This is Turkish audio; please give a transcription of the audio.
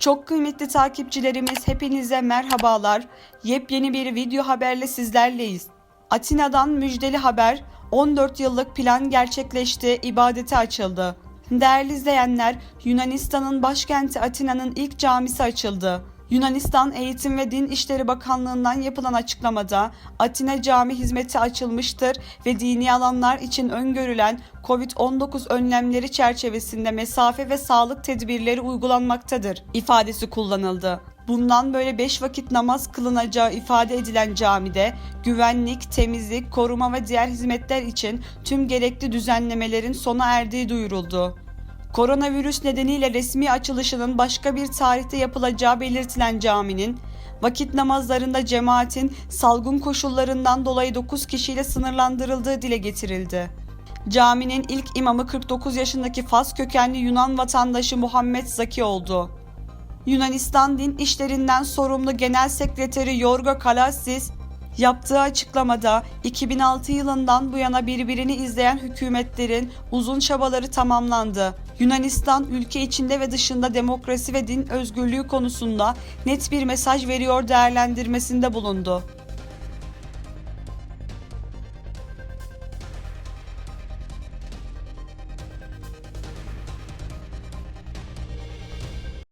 Çok kıymetli takipçilerimiz hepinize merhabalar. Yepyeni bir video haberle sizlerleyiz. Atina'dan müjdeli haber. 14 yıllık plan gerçekleşti, ibadete açıldı. Değerli izleyenler, Yunanistan'ın başkenti Atina'nın ilk camisi açıldı. Yunanistan Eğitim ve Din İşleri Bakanlığı'ndan yapılan açıklamada Atina Cami hizmeti açılmıştır ve dini alanlar için öngörülen COVID-19 önlemleri çerçevesinde mesafe ve sağlık tedbirleri uygulanmaktadır ifadesi kullanıldı. Bundan böyle 5 vakit namaz kılınacağı ifade edilen camide güvenlik, temizlik, koruma ve diğer hizmetler için tüm gerekli düzenlemelerin sona erdiği duyuruldu. Koronavirüs nedeniyle resmi açılışının başka bir tarihte yapılacağı belirtilen caminin vakit namazlarında cemaatin salgın koşullarından dolayı 9 kişiyle sınırlandırıldığı dile getirildi. Caminin ilk imamı 49 yaşındaki Fas kökenli Yunan vatandaşı Muhammed Zaki oldu. Yunanistan Din İşlerinden sorumlu Genel Sekreteri Yorgo Kalassis yaptığı açıklamada 2006 yılından bu yana birbirini izleyen hükümetlerin uzun çabaları tamamlandı. Yunanistan ülke içinde ve dışında demokrasi ve din özgürlüğü konusunda net bir mesaj veriyor değerlendirmesinde bulundu.